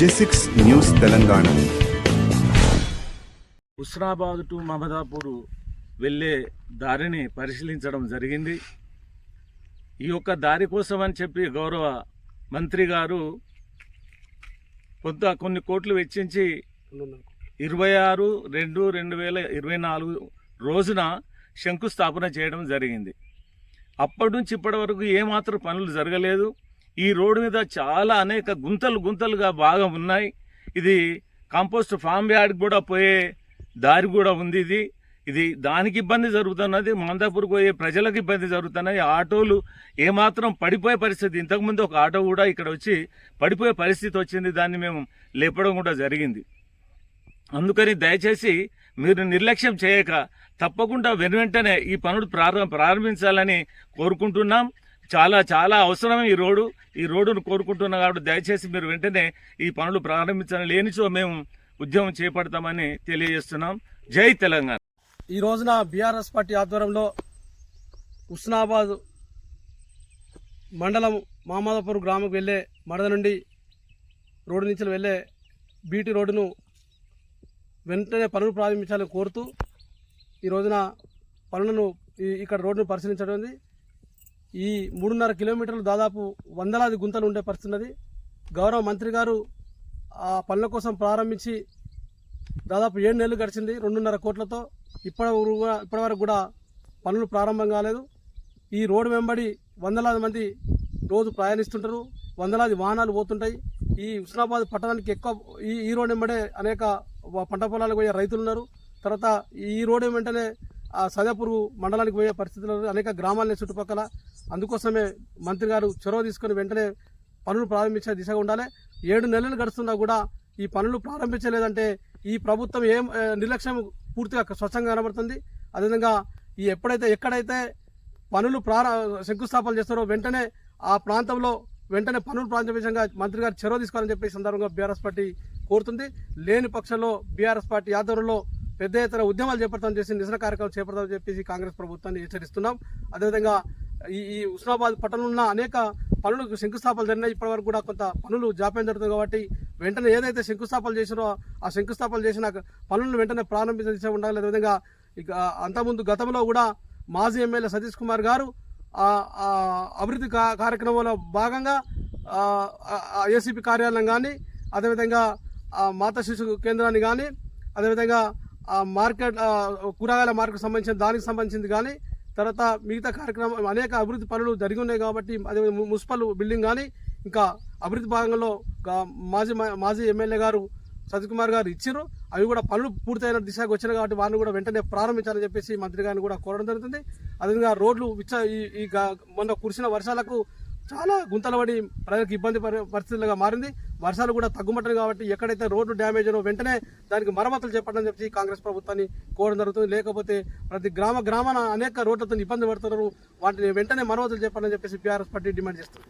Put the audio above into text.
J six news Telangana. Husnabad to Mamadapur వెళ్ళే దారిని పరిశీలించడం జరిగింది. ఈ యొక్క దారి కోసం అని చెప్పి గౌరవ మంత్రి గారు కొంత కొన్ని కోట్లు వెచ్చించి ఇరవై ఆరు రెండు రెండు వేల ఇరవై నాలుగు రోజున శంకుస్థాపన చేయడం జరిగింది. అప్పటి నుంచి ఇప్పటి వరకు ఏమాత్రం పనులు జరగలేదు. ఈ రోడ్డు మీద చాలా అనేక గుంతలు గుంతలుగా బాగా ఉన్నాయి. ఇది కంపోస్ట్ ఫామ్ యార్డ్కి కూడా పోయే దారి కూడా ఉంది ఇది. ఇది దానికి ఇబ్బంది జరుగుతున్నది మందాపూర్కి పోయే ప్రజలకు ఇబ్బంది జరుగుతున్నాయి ఆటోలు ఏమాత్రం పడిపోయే పరిస్థితి ఇంతకుముందు ఒక ఆటో కూడా ఇక్కడ వచ్చి పడిపోయే పరిస్థితి వచ్చింది దాన్ని మేము లేపడం కూడా జరిగింది. అందుకని దయచేసి మీరు నిర్లక్ష్యం చేయక తప్పకుండా వెను వెంటనే ఈ పనులు ప్రారంభ ప్రారంభించాలని కోరుకుంటున్నాం. చాలా చాలా అవసరం ఈ రోడ్డు. ఈ రోడ్డును కోరుకుంటున్నా కాబట్టి దయచేసి మీరు వెంటనే ఈ పనులు ప్రారంభించాలని లేనిచో మేము ఉద్యమం చేపడతామని తెలియజేస్తున్నాం. జై తెలంగాణ. ఈ రోజున బీఆర్ఎస్ పార్టీ ఆధ్వర్యంలో ఉస్నాబాద్ మండలం మామాదపూర్ గ్రామంకు వెళ్ళే మడద నుండి రోడ్డు నుంచి వెళ్ళే బీటీ రోడ్డును వెంటనే పనులు ప్రారంభించాలని కోరుతూ ఈ రోజున పనులను ఇక్కడ రోడ్డును పరిశీలించడం ఉంది. ఈ మూడున్నర కిలోమీటర్లు దాదాపు వందలాది గుంతలు ఉండే పరిస్థితి ఉన్నది. గౌరవ మంత్రి గారు ఆ పనుల కోసం ప్రారంభించి దాదాపు ఏడు నెలలు గడిచింది రెండున్నర కోట్లతో. ఇప్పటి వరకు కూడా- ఇప్పటి వరకు కూడా పనులు ప్రారంభం కాలేదు. ఈ రోడ్డు వెంబడి వందలాది మంది రోజు ప్రయాణిస్తుంటారు. వందలాది వాహనాలు పోతుంటాయి. ఈ హుస్నాబాద్ పట్టణానికి ఎక్కువ ఈ ఈ రోడ్డు వెంబడే అనేక పంట పొలాలకు పోయే రైతులు ఉన్నారు. తర్వాత ఈ రోడ్డు వెంటనే సదపురు మండలానికి పోయే పరిస్థితుల్లో అనేక గ్రామాలని చుట్టుపక్కల అందుకోసమే మంత్రి గారు చొరవ తీసుకొని వెంటనే పనులు ప్రారంభించే దిశగా ఉండాలి. ఏడు నెలలు గడుస్తున్నా కూడా ఈ పనులు ప్రారంభించలేదంటే ఈ ప్రభుత్వం ఏం నిర్లక్ష్యం పూర్తిగా స్వచ్ఛంగా కనబడుతుంది. అదేవిధంగా ఈ ఎప్పుడైతే ఎక్కడైతే పనులు ప్రార శంకుస్థాపన చేస్తారో వెంటనే ఆ ప్రాంతంలో వెంటనే పనులు ప్రారంభించగా మంత్రి గారు చొరవ తీసుకోవాలని చెప్పి సందర్భంగా బీఆర్ఎస్ పార్టీ కోరుతుంది. లేని పక్షంలో బీఆర్ఎస్ పార్టీ ఆధ్వర్యంలో పెద్ద ఎత్తున ఉద్యమాలు చేపడతాం చేసి నిరసన కార్యక్రమం చేపడతామని చెప్పేసి కాంగ్రెస్ ప్రభుత్వాన్ని హెచ్చరిస్తున్నాం. అదేవిధంగా ఈ ఈ ఉస్నాబాద్ పట్టణంలో ఉన్న అనేక పనులకు శంకుస్థాపనలు జరిగినాయి. ఇప్పటివరకు కూడా కొంత పనులు జాప్యం జరుగుతుంది కాబట్టి వెంటనే ఏదైతే శంకుస్థాపనలు చేసినో ఆ శంకుస్థాపనలు చేసిన పనులను వెంటనే ప్రారంభించే ఉండాలి. అదేవిధంగా ఇక అంతకుముందు గతంలో కూడా మాజీ ఎమ్మెల్యే సతీష్ కుమార్ గారు అభివృద్ధి కా- కార్యక్రమంలో భాగంగా ఏసీపీ కార్యాలయం కానీ అదేవిధంగా ఆ మాతా శిశు కేంద్రాన్ని కానీ అదేవిధంగా ఆ మార్కెట్ కూరగాయల మార్కెట్ సంబంధించిన దానికి సంబంధించింది కానీ తర్వాత మిగతా కార్యక్రమం అనేక అభివృద్ధి పనులు జరిగి ఉన్నాయి కాబట్టి అదే మున్సిపల్ బిల్డింగ్ కానీ ఇంకా అభివృద్ధి భాగంలో మాజీ మాజీ ఎమ్మెల్యే గారు సతీష్ గారు ఇచ్చారు. అవి కూడా పనులు పూర్తయిన దిశగా వచ్చినాయి కాబట్టి వారిని కూడా వెంటనే ప్రారంభించాలని చెప్పేసి మంత్రి గారిని కూడా కోరడం జరుగుతుంది. అదేవిధంగా రోడ్లు విచ్చ ఈ ఈ మొన్న కురిసిన వర్షాలకు చాలా గుంతలు పడి ప్రజలకు ఇబ్బంది పరి- పరిస్థితులుగా మారింది. వర్షాలు కూడా తగ్గుమట్టదు కాబట్టి ఎక్కడైతే రోడ్డు డ్యామేజ్ అయినో వెంటనే దానికి మరమ్మతులు చెప్పడం చెప్పి కాంగ్రెస్ ప్రభుత్వాన్ని కోరడం జరుగుతుంది. లేకపోతే ప్రతి గ్రామ గ్రామాన అనేక రోడ్లతో ఇబ్బంది పడుతున్నారు. వాటిని వెంటనే మరమ్మతులు చేపట్టని చెప్పేసి బీఆర్ఎస్ పార్టీ డిమాండ్ చేస్తుంది.